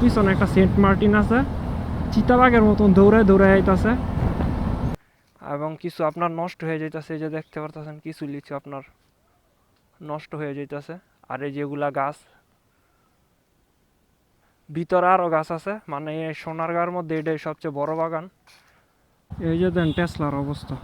পিছনে একটা Saint Martin আছে চিতাবাগের মতন দৌড়ে দৌড়ে আইতাছে। এবং কিছু আপনার নষ্ট হয়ে যাইতেছে, এই যে দেখতে পারতেছেন, কিছু লিচু আপনার নষ্ট হয়ে যাইতেছে। আর এই যেগুলা গাছ, ভিতরে আরও গাছ আছে মানে সোনারগাঁর মধ্যে এটাই সবচেয়ে বড় বাগান। এই যে দেন টেসলার অবস্থা।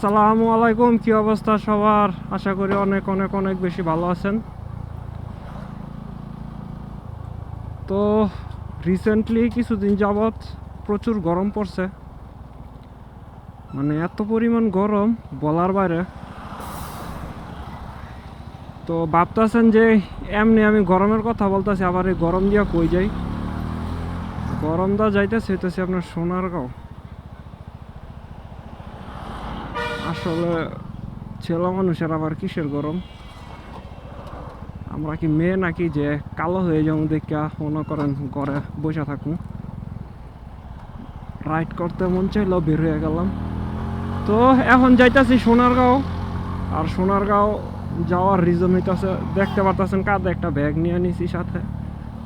আসসালামু আলাইকুম, কি অবস্থা সবার? আশা করি অনেক অনেক অনেক বেশি ভালো আছেন। তো রিসেন্টলি কিছুদিন যাবৎ প্রচুর গরম পড়ছে। মানে এত পরিমাণ গরম, বলার বাইরে। তো ভাবতেছেন যে এমনি আমি গরমের কথা বলতেছি, আবার এই গরম দিয়া কই যাই? গরমটা যাইতেছে, হইতেছে আপনার সোনারগাঁও। আসলে ছেলে মানুষের আবার কিসের গরম? আমরা কি মেয়ে নাকি যে কালো হয়ে যাব দেখা মনে করেন ঘরে বসে থাকুন রাইড করতে মন চাইলো, বের হয়ে গেলাম। তো এখন যাইতাছি সোনারগাঁও। আর সোনারগাঁও যাওয়ার রিজন হইতাছে, দেখতে পারতেছেন কাঁধে একটা ব্যাগ নিয়ে নিছি সাথে।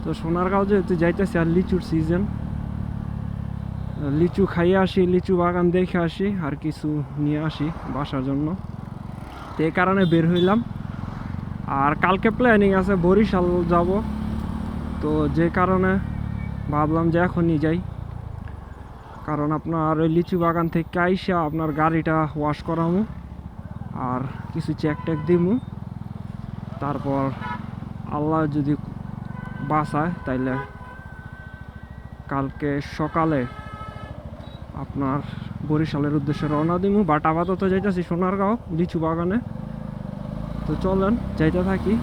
তো সোনারগাঁও যেহেতু যাইতেছি আর লিচুর সিজন লিচু খাইয়ে আসি, লিচু বাগান দেখে আসি, আর কিছু নিয়ে আসি বাসার জন্য। তো এই কারণে বের হইলাম। আর কালকে প্ল্যানিং আছে বরিশাল যাব। তো যে কারণে ভাবলাম যে এখনই যাই। কারণ আপনার ওই লিচু বাগান থেকে আইসা আপনার গাড়িটা ওয়াশ করামু, আর কিছু চেক টেক দিমু। তারপর আল্লাহ যদি বাঁচায়, তাইলে কালকে সকালে আপনার বরিশালের উদ্দেশ্যে রওনা দিমু, বাট আপাতত যাইতেছি সোনারগাঁও, লিচু বাগানে। তো চলেন, যাইতে থাকি।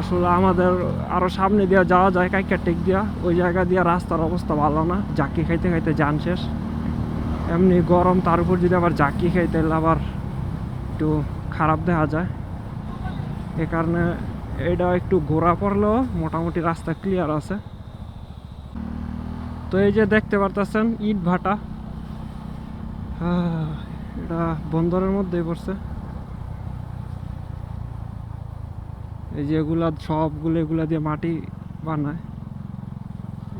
আসলে আমাদের আরও সামনে দিয়া যাওয়া যায় কাইকা টেক দিয়া। ওই জায়গা দিয়া রাস্তার অবস্থা ভালো না, জাকি খাইতে খাইতে যান শেষ। এমনি গরম, তার উপর যদি আবার জাকি খাই তাহলে আবার একটু খারাপ দেখা যায়। এ কারণে এটা একটু ঘোরা পড়লেও মোটামুটি রাস্তা ক্লিয়ার আছে। তো এই যে দেখতে পারতেছেন ইট ভাটা এটা বন্দরের মধ্যেই পড়ছে। এই যে এগুলা সবগুলো এগুলা দিয়ে মাটি বানায়।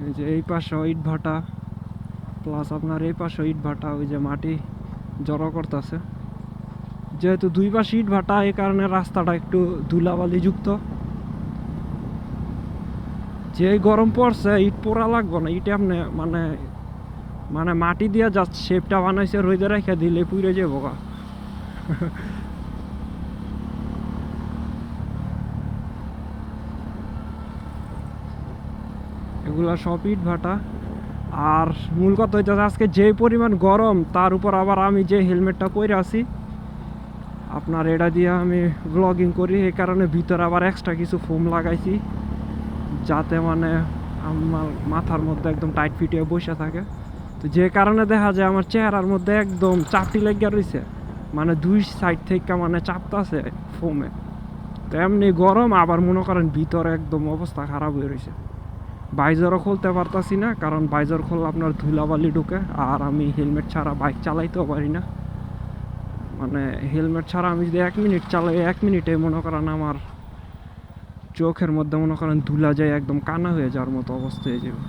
এই যে এই পাশে ইট ভাটা প্লাস আপনার এই পাশে ইট ভাটা, ওই যে মাটি জড়ো করতেছে। যেহেতু দুই পাশে ইট ভাটা, এই কারণে রাস্তাটা একটু ধুলাবালি যুক্ত যে গরম পড়ছে, ইট পোড়া লাগবে না, ইটে আপনি মানে মানে মাটি দিয়ে যা শেপটা বানাইছে রোদে রেখে দিলে পুড়ে যে বোকা এগুলা সব ইট ভাটা। আর মূল কথা হইতেছে আজকে যে পরিমাণ গরম, তার উপর আবার আমি যে হেলমেটটা পরে আছি, আপনার এটা দিয়ে আমি ব্লগিং করি, এই কারণে ভিতরে আবার এক্সট্রা কিছু ফোম লাগাইছি, যাতে মানে আমার মাথার মধ্যে একদম টাইট ফিটিয়ে বসে থাকে। যে কারণে দেখা যায় আমার চেহারার মধ্যে একদম চাপটি লেগে রয়েছে মানে দুই সাইড থেকে মানে চাপতাছে ফোমে। তো এমনি গরম, আবার মনে করেন ভিতরে একদম অবস্থা খারাপ হয়ে রয়েছে বাইজারও খুলতে পারতাছি না, কারণ বাইজার খুললে আপনার ধুলাবালি ঢুকে, আর আমি হেলমেট ছাড়া বাইক চালাইতেও পারি না। মানে হেলমেট ছাড়া আমি যদি এক মিনিট চালাই, এক মিনিটে মনে করেন আমার চোখের মধ্যে মনে করেন ধুলা যায়, একদম কানা হয়ে যাওয়ার মতো অবস্থা হয়ে যাবে।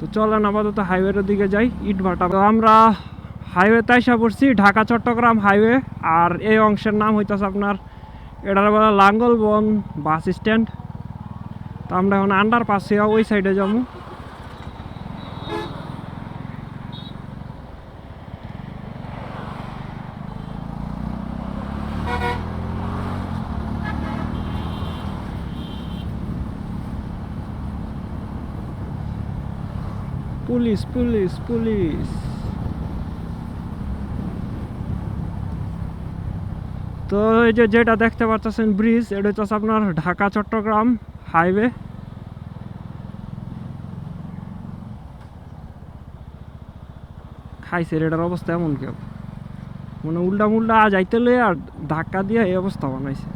তো চলেন আপাতত হাইওয়ের দিকে যাই ইটভাটা তো আমরা হাইওয়েতে আইসা পড়ছি, ঢাকা, চট্টগ্রাম হাইওয়ে আর এই অংশের নাম হইতেছে আপনার এটার বলা লাঙ্গলবন বাস স্ট্যান্ড তো আমরা এখন আন্ডার পাশে ওই সাইডে যাব। পুলিশ পুলিশ পুলিশ তো এই যে যেটা দেখতে পাচ্ছেন ব্রিজ, এটা হচ্ছে আপনার ঢাকা, চট্টগ্রাম হাইওয়ে। খাইছে এটার অবস্থা এমন কেউ? মানে উল্টা মুল্টা যাইতে লই আর ধাক্কা দিয়ে এই অবস্থা বানাইছে।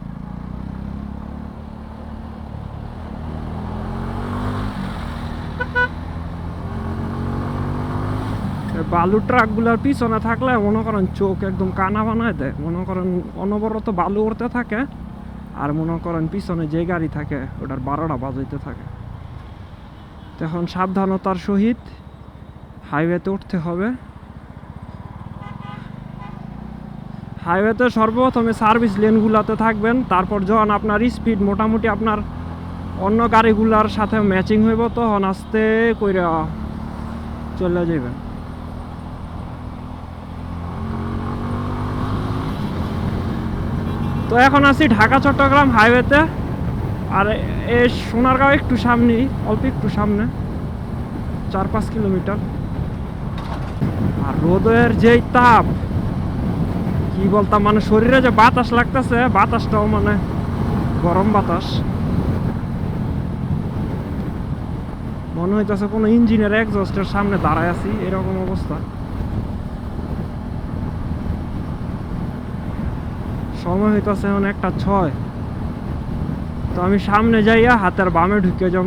বালু ট্রাকগুলোর পিছনে থাকলে মনে করেন চোখ একদম কানা বানায় দেয়। মনে করেন অনবরত বালু উড়তে থাকে আর মনে করেন পিছনে যে গাড়ি থাকে, ওটার বারোটা বাজাইতে থাকে। তখন সাবধানতার সহিত হাইওয়েতে উঠতে হবে। হাইওয়েতে সর্বপ্রথমে সার্ভিস লেনগুলোতে থাকবেন, তারপর যখন আপনার স্পিড মোটামুটি আপনার অন্য গাড়িগুলার সাথে ম্যাচিং হইব, তখন আস্তে কইরা চলে যাবেন তো এখন আছি ঢাকা, চট্টগ্রাম হাইওয়েতে। আর এই সোনারগাঁও একটু সামনেই, অল্প একটু সামনে, চার পাঁচ কিলোমিটার। আর রোদের যেই তাপ, কি বলতাম মানে শরীরে যে বাতাস লাগতেছে, বাতাসটাও মানে গরম বাতাস। মনে হইতেছে কোনো ইঞ্জিনের এক্সস্টের সামনে দাঁড়ায় আছি, এরকম অবস্থা। সময় হইতেছে এখন একটা ছয়। তো আমি সামনে যাইয়া হাতের বামে ঢুকে যাব।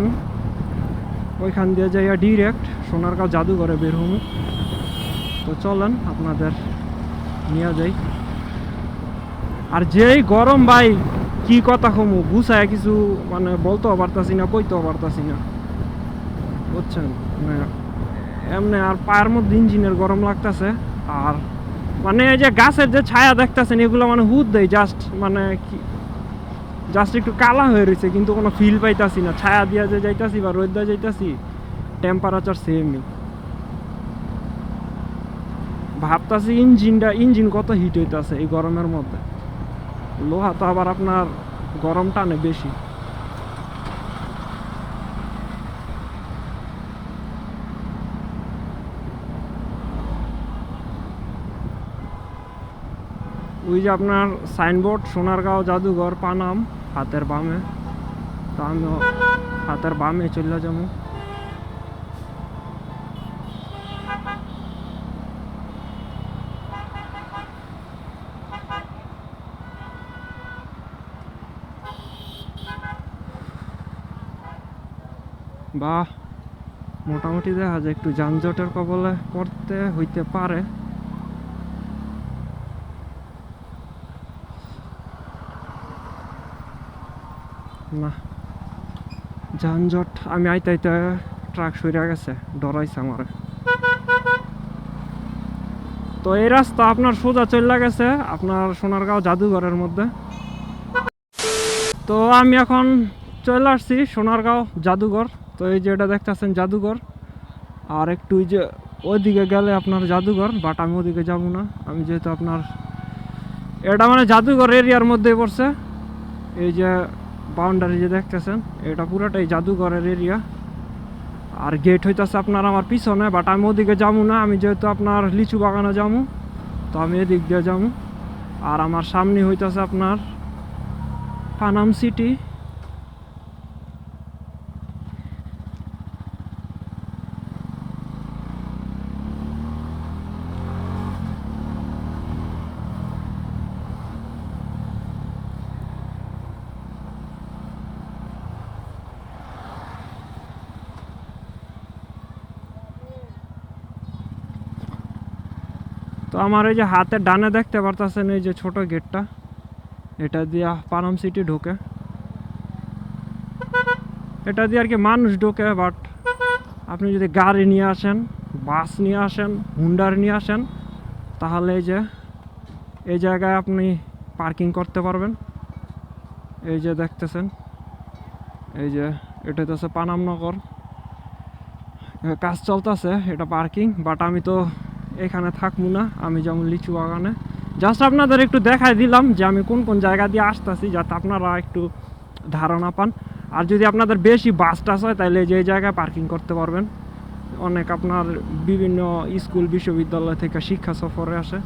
ওইখান দিয়ে যাইয়া ডিরেক্ট সোনার সোনারগাঁও জাদুঘরে বের হব। তো চলেন আপনাদের নিয়ে যাই। আর যেই গরম ভাই, কি কথা কমু? গুছায় কিছু মানে বলতেও পারতাছি না, কইতেও পারতাছি না। বুঝছেন? মানে এমনি আর পায়ের মধ্যে ইঞ্জিনের গরম লাগতেছে। আর মানে এই যে গাছের যে ছায়া দেখতেছেন, এগুলো মানে হুদ দেয় জাস্ট মানে কি জাস্ট একটু কালা হয়ে রয়েছে, কিন্তু কোনো ফিল পাইতাছি না। ছায়া দিয়া যে যাইতাছি বা রোদ দিয়ে যাইতাছি টেম্পারেচার সেমই ভাবতাছি ইঞ্জিনটা, ইঞ্জিন কত হিট হইতাছে এই গরমের মধ্যে। লোহা তো আবার আপনার গরম টানে বেশি। ওই যে আপনার সাইনবোর্ড সোনারগাঁও জাদুঘর, পানাম, হাতের বামে। তো আমি হাতের বামে চলে যাব। বাহ, মোটামুটি দেখা যায় একটু যানজটের কবলে পড়তে হইতে পারে। না। যানজট, আমি আইতে আইতে ট্রাক সইরা গেছে, ডরাইছে আমার। তো এই রাস্তা আপনার সোজা চলে গেছে, আপনার সোনারগাঁও জাদুঘরের মধ্যে। তো আমি এখন চলে আসছি সোনারগাঁও জাদুঘর। তো এই যে এটা দেখতেছেন জাদুঘর। আর একটু যে ওইদিকে গেলে আপনার জাদুঘর বাট আমি ওদিকে যাব না। আমি যেহেতু আপনার, এটা মানে জাদুঘর এরিয়ার মধ্যে পড়ছে। এই যে বাউন্ডারি যে দেখতেছেন, এটা পুরোটাই জাদুঘরের এরিয়া আর গেট হইতেছে আপনার আমার পিছনে বাট আমি ওদিকে যাব না, আমি যেহেতু আপনার লিচু বাগানে যাব তো আমি এদিক দিয়ে যাব আর আমার সামনে হইতেছে আপনার পানাম সিটি তো আমার এই যে হাতের ডানে দেখতে পারতেছেন এই যে ছোট গেটটা। এটা দিয়ে পানাম সিটি ঢোকে। এটা দিয়ে আর কি মানুষ ঢোকে বাট আপনি যদি গাড়ি নিয়ে আসেন বাস নিয়ে আসেন হুন্ডার নিয়ে আসেন তাহলে এই যে এই জায়গায় আপনি পার্কিং করতে পারবেন। এই যে দেখতেছেন এই যে এটা হচ্ছে পানামনগর এ, কাজ চলতেছে এটা পার্কিং বাট আমি তো এখানে থাকব না, আমি যেমন লিচু বাগানে। জাস্ট আপনাদের একটু দেখাই দিলাম যে আমি কোন কোন জায়গা দিয়ে আসতেছি, যাতে আপনারা একটু ধারণা পান। আর যদি আপনাদের বেশি বাস টাস হয়, তাহলে যে জায়গায় পার্কিং করতে পারবেন। অনেক আপনার বিভিন্ন স্কুল বিশ্ববিদ্যালয় থেকে শিক্ষা সফরে আসে।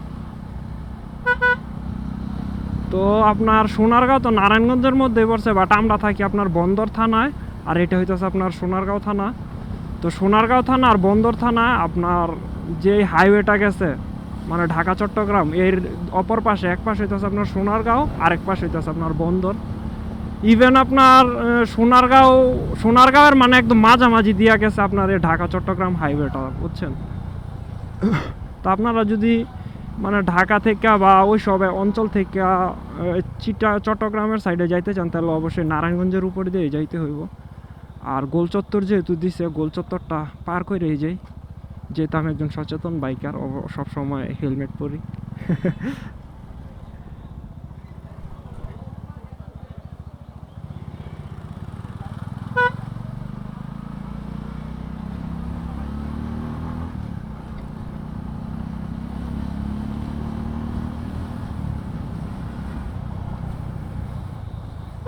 তো আপনার সোনারগাঁও তো নারায়ণগঞ্জের মধ্যে পড়ছে বাট আমরা থাকি আপনার বন্দর থানায়, আর এটা হইতেছে আপনার সোনারগাঁও থানা। তো সোনারগাঁও থানা আর বন্দর থানা আপনার যে হাইওয়েটা গেছে মানে ঢাকা, চট্টগ্রাম, এর অপর পাশে, এক পাশে হইতেছে আপনার সোনারগাঁও, আরেক পাশে হইতেছে আপনার বন্দর। ইভেন আপনার সোনারগাঁও, সোনারগাঁওয়ের মানে একদম মাঝামাঝি দিয়া গেছে আপনার এই ঢাকা, চট্টগ্রাম হাইওয়েটা বুঝছেন? তো আপনারা যদি মানে ঢাকা থেকে বা ওই সব অঞ্চল থেকে চিটা, চট্টগ্রামের সাইডে যাইতে চান, তাহলে অবশ্যই নারায়ণগঞ্জের উপর দিয়ে যাইতে হইব। আর গোলচত্বর যেহেতু দিছে, গোলচত্বরটা পার করেই যাই। যেহেতু আমি একজন সচেতন বাইকার সবসময় হেলমেট পরি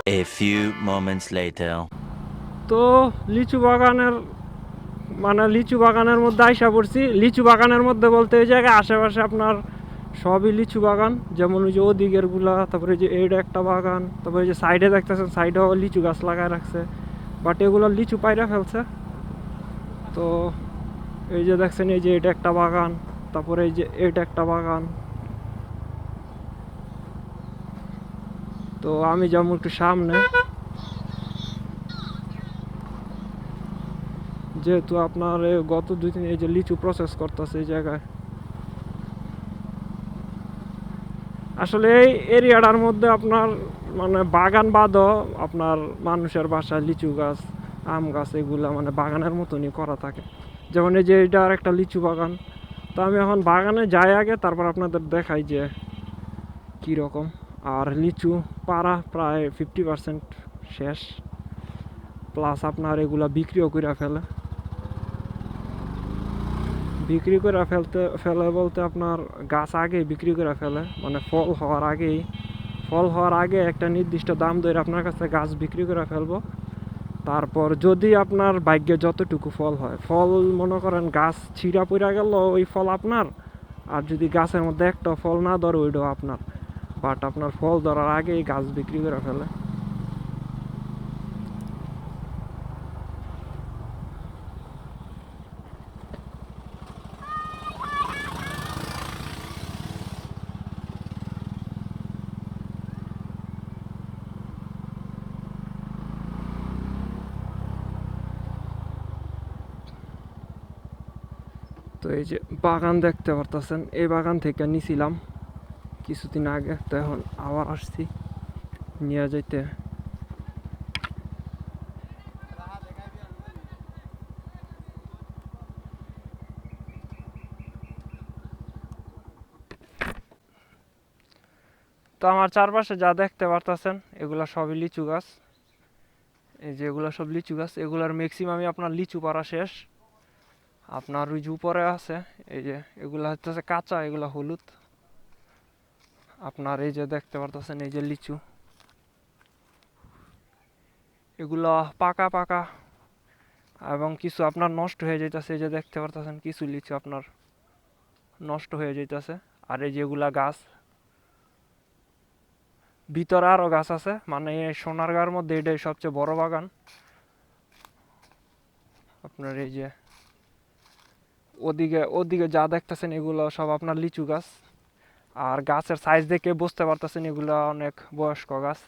A few moments later. তো লিচু বাগানের মানে লিচু বাগানের মধ্যে আইসা পড়ছি। লিচু বাগানের মধ্যে বলতে ওই জায়গায় আশেপাশে আপনার সবই লিচু বাগান। যেমন ওই যে ওদিকেরগুলা তারপরে যে এইটা একটা বাগান, তারপরে যে সাইডে দেখতেছেন, সাইডেও লিচু গাছ লাগায় রাখছে। বাট এগুলো লিচু পায়রা ফেলছে। তো এই যে দেখছেন, এই যে এটা একটা বাগান, তারপরে এই যে এটা একটা বাগান। তো আমি যেমন একটু সামনে। যেহেতু আপনার গত দুই দিন এই যে লিচু প্রসেস করতেছে এই জায়গায়। আসলে এই এরিয়াটার মধ্যে আপনার মানে বাগান বাদও আপনার মানুষের বাসায় লিচু গাছ, আম গাছ এগুলা মানে বাগানের মতনই করা থাকে। যেমন এই যে এটা আর একটা লিচু বাগান। তো আমি এখন বাগানে যাই আগে, তারপর আপনাদের দেখাই যে কীরকম আর লিচু পাড়া প্রায় ফিফটি পার্সেন্ট শেষ। প্লাস আপনার এগুলা বিক্রিও করে ফেলে। বিক্রি করে ফেলতে, ফেলে বলতে আপনার গাছ আগে বিক্রি করে ফেলে মানে ফল হওয়ার আগেই। ফল হওয়ার আগে একটা নির্দিষ্ট দাম ধরে আপনার কাছে গাছ বিক্রি করে ফেলব। তারপর যদি আপনার ভাগ্যে যতটুকু ফল হয়, ফল মনে করেন গাছ ছিঁড়া পড়া গেল, ওই ফল আপনার। আর যদি গাছের মধ্যে একটা ফল না ধরে, ওইটাও আপনার। বাট আপনার ফল ধরার আগেই গাছ বিক্রি করে ফেলে। তো এই যে বাগান দেখতে পারতেছেন, এই বাগান থেকে নিছিলাম কিছুদিন আগে, তো এখন আবার আসছি, নিয়ে যাইতে। তো আমার চারপাশে যা দেখতে পারতেছেন, এগুলা সবই লিচু গাছ। এই যে এগুলা সব লিচু গাছ, এগুলার ম্যাক্সিমামই আপনার লিচু পাড়া শেষ। আপনার ওই যে উপরে আছে, এই যে, এগুলো হচ্ছে কাঁচা, এগুলো হলুদ। আপনার এই যে দেখতে পারতেছেন, এই যে লিচু। এগুলা পাকা পাকা। এবং কিছু আপনার নষ্ট হয়ে যাইতেছে, এই যে দেখতে পারতেছেন, কিছু লিচু আপনার নষ্ট হয়ে যাইতেছে। আর এই যেগুলা গাছ। ভিতরে আরও গাছ আছে মানে সোনারগাঁর মধ্যে এটাই সবচেয়ে বড় বাগান। আপনার এই যে ওদিকে ওদিকে যা দেখতেছেন এগুলো সব আপনার লিচু গাছ। আর গাছের সাইজ দেখে বুঝতে পারতেছেন এগুলো অনেক বয়স্ক গাছ।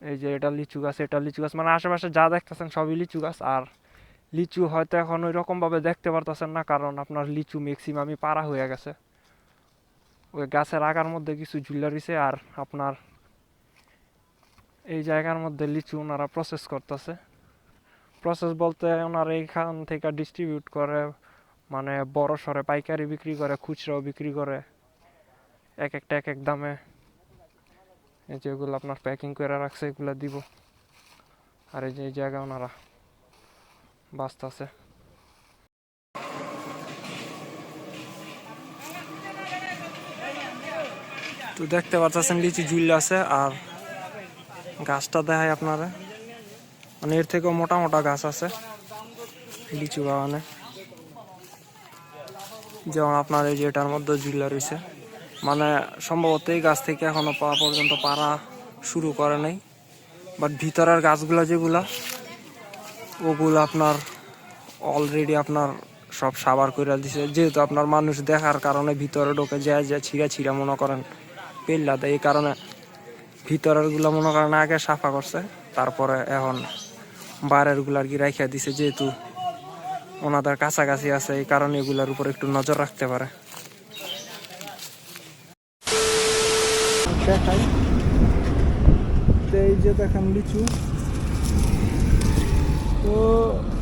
এই যে এটা লিচু গাছ, এটা লিচু গাছ। মানে আশেপাশে যা দেখতেছেন সবই লিচু গাছ। আর লিচু হয়তো এখন ওই রকম ভাবে দেখতে পারতেছেন না, কারণ আপনার লিচু ম্যাক্সিমামই পাড়া হয়ে গেছে। ওই গাছের আগার মধ্যে কিছু ঝুলে রয়েছে আর আপনার এই জায়গার মধ্যে লিচু ওনারা প্রসেস করতেছে। প্রসেস বলতে ওনারা এইখান থেকে ডিস্ট্রিবিউট করে মানে বড় সরে পাইকারি বিক্রি করে, খুচরাও বিক্রি করে, এক একটা এক এক দামে। এই যেগুলো আপনার প্যাকিং করে রাখছে, এগুলো দিব। আর এই যে, এই জায়গায় ওনারা বাঁচতেছে। তো দেখতে পাচ্ছেন লিচু ঝুল আছে আর গাছটা দেখায় আপনারা। মানে এর থেকেও মোটা মোটা গাছ আছে লিচু বাগানে। যেমন আপনার এই যে এটার মধ্যে ঝুলা রয়েছে। মানে সম্ভবত এই গাছ থেকে এখনও পাওয়া পর্যন্ত পারা শুরু করে নাই। বাট ভিতরের গাছগুলা যেগুলা, ওগুলো আপনার অলরেডি আপনার সব সাবার করে দিছে। যেহেতু আপনার মানুষ দেখার কারণে ভিতরে ঢোকে যায় যায় ছিঁড়া ছিঁড়া মনে করেন পেল্লা এই কারণে ভিতরেরগুলা মনে করেন আগে সাফা করছে। তারপরে এখন বাইরেরগুলা আর কি রাখিয়া দিছে, যেহেতু ওনাদের কাছাকাছি আছে এই কারণে এগুলোর উপর একটু নজর রাখতে পারে। দেখাই তো এই যে দেখেন লিচু। তো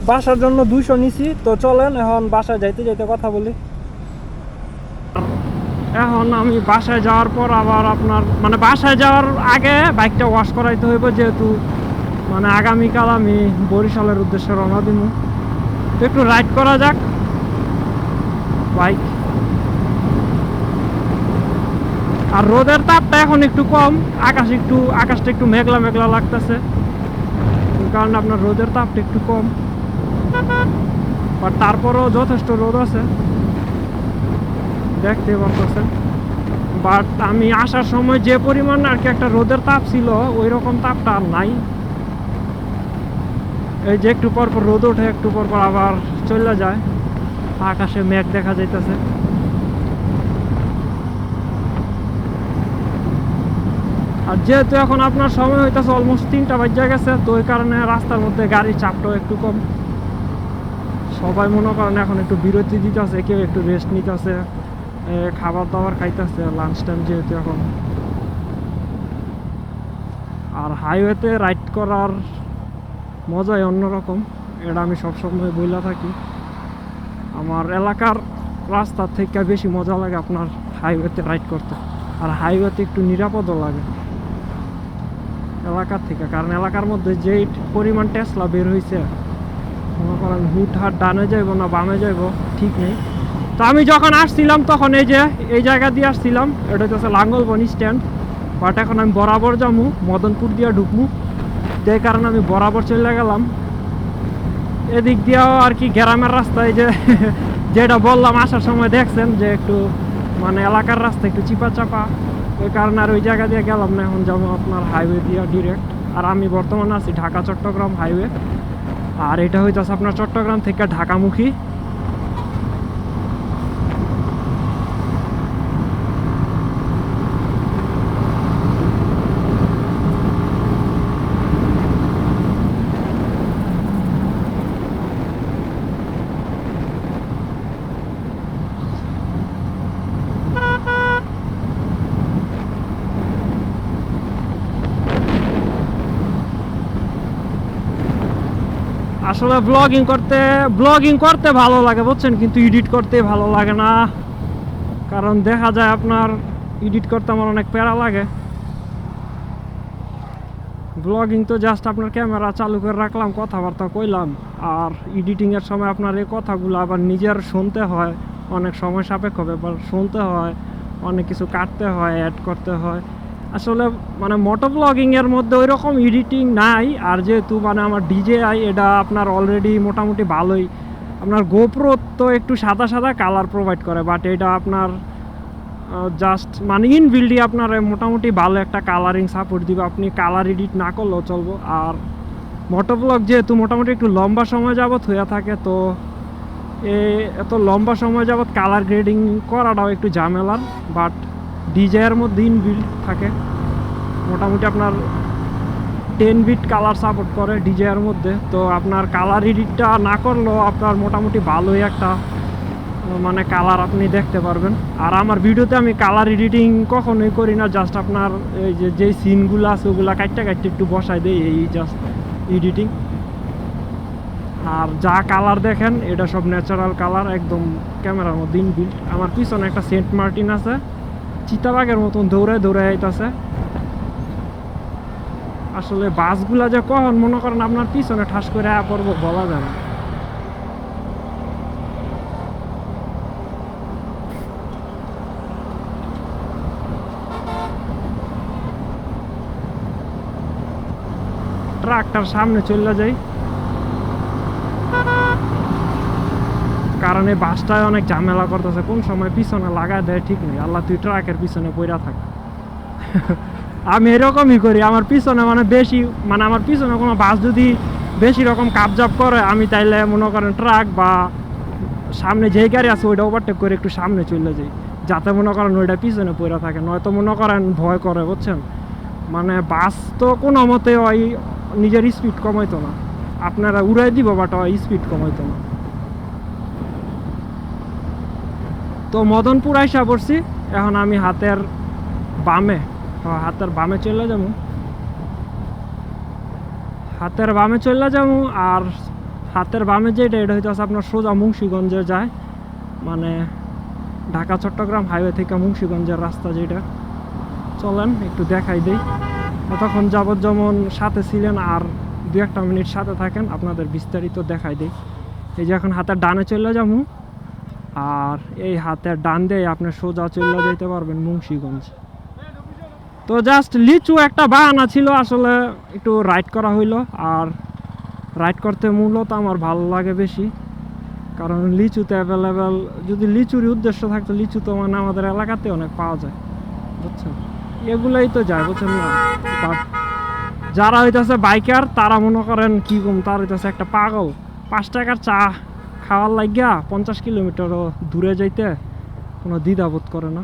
বাসার জন্য দুইশো নিছি। তো চলেন এখন বাসায় যাইতে যাইতে কথা বলি। এখন আমি বাসায় যাওয়ার পর আবার আপনার মানে বাসায় যাওয়ার আগে বাইকটা ওয়াশ করাইতে হইব যেহেতু মানে আগামীকাল আমি বরিশালের উদ্দেশ্যে রওনা দিব তো একটু রাইড করা যাক। বাইক। আর রোদের তাপটা এখন একটু কম। আকাশ একটু, আকাশটা একটু মেঘলা মেঘলা লাগতেছে। কারণ আপনার রোদের তাপটা একটু কম। বাট তারপরেও যথেষ্ট রোদ আছে। দেখতে পারতেছেন। বাট আমি আসার সময় যে পরিমাণ আর কি একটা রোদের তাপ ছিল ওই রকম তাপটা আর নাই। এই যে একটু পর পর রোদ ওঠে, একটু পর পর আবার চলে যায়। আকাশে মেঘ দেখা যাইতেছে। আর যেহেতু এখন আপনার সময় হইতেছে অলমোস্ট তিনটা বাজে গেছে, তো ওই কারণে রাস্তার মধ্যে গাড়ির চাপটাও একটু কম। সবাই মনে করেন এখন একটু বিরতি দিতেছে, কেউ একটু রেস্ট নিতেছে খাবার দাবার খাইতেছে লাঞ্চ টাইম যেহেতু এখন। আর হাইওয়েতে রাইড করার মজাই অন্যরকম এটা আমি সবসময় বইলা থাকি। আমার এলাকার রাস্তা থেকে বেশি মজা লাগে আপনার হাইওয়েতে রাইড করতে। আর হাইওয়েতে একটু নিরাপদও লাগে। এলাকার থেকে, কারণ এলাকার মধ্যে যেই পরিমাণ টেসলা বের হয়েছে মনে করেন হুট হাট ডানে যাইবো না বামে যাইবো, ঠিক নেই। তো আমি যখন আসছিলাম তখন এই যে, এই জায়গা দিয়ে আসছিলাম, এটা হচ্ছে লাঙ্গলবনি স্ট্যান্ড বাট এখন আমি বরাবর যামু, মদনপুর দিয়ে ঢুকমু। যে কারণে আমি বরাবর চলে গেলাম। এদিক দিয়েও আর কি গ্রামের রাস্তায় যে যেটা বললাম আসার সময় দেখছেন যে একটু মানে এলাকার রাস্তা একটু চিপা চাপা ওই কারণে আর ওই জায়গা দিয়ে গেলাম না, এখন যাব আপনার হাইওয়ে দিয়ে ডিরেক্ট আর আমি বর্তমানে আছি ঢাকা চট্টগ্রাম হাইওয়ে আর এটা হইতেছে আপনার চট্টগ্রাম থেকে ঢাকামুখী। আসলে ব্লগিং করতে ব্লগিং করতে ভালো লাগে, বুঝছেন? কিন্তু এডিট করতে ভালো লাগে না। কারণ দেখা যায় আপনার এডিট করতে আমার অনেক প্যারা লাগে। ব্লগিং তো জাস্ট আপনার ক্যামেরা চালু করে রাখলাম, কথাবার্তা কইলাম। আর এডিটিংয়ের সময় আপনার এই কথাগুলো আবার নিজের শুনতে হয়। অনেক সময় সাপেক্ষ ব্যাপার, শুনতে হয়। অনেক কিছু কাটতে হয় অ্যাড করতে হয়। আসলে মানে মোটো ব্লগিংয়ের মধ্যে ওই রকম এডিটিং নাই। আর যেহেতু মানে আমার ডিজে ডিজেআই এটা আপনার অলরেডি মোটামুটি ভালোই। আপনার গোপ্রো তো একটু সাদা সাদা কালার প্রোভাইড করে বাট এটা আপনার জাস্ট মানে ইন বিল্ডই আপনার মোটামুটি ভালো একটা কালারিং সাপোর্ট দিবে। আপনি কালার এডিট না করলেও চলবো। আর মোটো ব্লগ যেহেতু মোটামুটি একটু লম্বা সময় যাবৎ হয়ে থাকে, তো এ এত লম্বা সময় যাবৎ কালার গ্রেডিং করাটাও একটু ঝামেলার। বাট ডিজাইয়ের মধ্যে ইন বিল্ড থাকে। মোটামুটি আপনার টেন বিট কালার সাপোর্ট করে ডিজাইয়ের মধ্যে। তো আপনার কালার এডিটটা না করলেও আপনার মোটামুটি ভালোই একটা মানে কালার আপনি দেখতে পারবেন। আর আমার ভিডিওতে আমি কালার এডিটিং কখনোই করি না জাস্ট আপনার এই যে, যেই সিনগুলো আছে, ওগুলো কাটতে কাটতে একটু বসাই দেই, এই জাস্ট এডিটিং আর যা কালার দেখেন, এটা সব ন্যাচারাল কালার একদম ক্যামেরার মধ্যে ইনবিল্ট আমার পিছনে একটা সেন্ট মার্টিন আছে। চিতাবাগের মতন দৌড়ায় দৌড়ায় আইতাছে। আসলে বাসগুলা যে কখন, মনে করেন আপনার পিছনে ঠাস করে পড়ব বলা যায় না। ট্রাকটার সামনে চলে যাই। কারণ বাসটায় অনেক ঝামেলা করতেছে। কোন সময় পিছনে লাগায় দেয় ঠিক নেই। আল্লাহ, তুই ট্রাকের পিছনে পইরা থাক। আমি এরকমই করি। আমার পিছনে মানে বেশি মানে আমার পিছনে কোনো বাস যদি বেশি রকম কাপজাপ করে, আমি তাইলে মনে করেন ট্রাক বা সামনে যেই গাড়ি আছে, ওইটা ওভারটেক করে একটু সামনে চলে যাই। যাতে মনে করেন ওইটা পিছনে পড়ে থাকে। নয়তো মনে করেন ভয় করে, বুঝছেন? মানে বাস তো কোনো মতে ওই নিজের স্পিড কমাইতো না। আপনারা উড়াই দিব বাট ওই স্পিড কমাইতো না। তো মদনপুর আইসা পড়ছি, এখন আমি হাতের বামে হাতের বামে চলে যাব। হাতের বামে চলে যাব আর হাতের বামে যেটা, এটা হইতেছে আপনার সোজা মুন্সীগঞ্জে যায় মানে ঢাকা, চট্টগ্রাম হাইওয়ে থেকে মুন্সীগঞ্জের রাস্তা যেটা। চলেন, একটু দেখাই দিই। তখন যাবত যেমন সাথে ছিলেন আর দু একটা মিনিট সাথে থাকেন, আপনাদের বিস্তারিত দেখাই দিই। এই যে এখন হাতের ডানে চলে যাব। আর এই হাতের ডান দিয়ে আপনি সোজা চলে যেতে পারবেন মুন্সীগঞ্জ। তো জাস্ট লিচু একটা বাহানা ছিল, আসলে একটু রাইড করা হইল। আর রাইড করতে মূলত আমার ভালো লাগে বেশি, কারণ লিচুতে অ্যাভেলেবেল যদি লিচুরই উদ্দেশ্য থাকতো, লিচু তো মানে আমাদের এলাকাতে অনেক পাওয়া যায় বুঝছেন এগুলোই তো যায় বুঝছেন না? যারা হইতেছে বাইকার তারা মনে করেন কি কম তার হইতেছে একটা পাগল। পাঁচ টাকার চা খাওয়ার লাগিয়া পঞ্চাশ কিলোমিটারও দূরে যাইতে কোনো দ্বিধাবোধ করে না।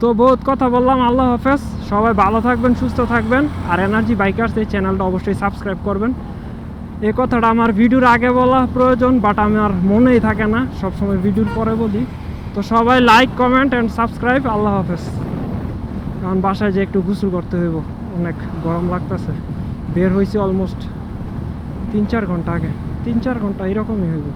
তো বহুত কথা বললাম, আল্লাহ হাফেজ। সবাই ভালো থাকবেন, সুস্থ থাকবেন। আর এনার্জি বাইকার্স এই চ্যানেলটা অবশ্যই সাবস্ক্রাইব করবেন। এই কথাটা আমার ভিডিওর আগে বলা প্রয়োজন বাট আমার মনেই থাকে না। সবসময় ভিডিওর পরে বলি। তো সবাই লাইক কমেন্ট অ্যান্ড সাবস্ক্রাইব আল্লাহ হাফেজ। কারণ বাসায় যে একটু গোসল করতে হইব, অনেক গরম লাগতেছে। বের হয়েছে অলমোস্ট তিন চার ঘণ্টা আগে। তিন চার ঘণ্টা এরকমই হয়ে হইব।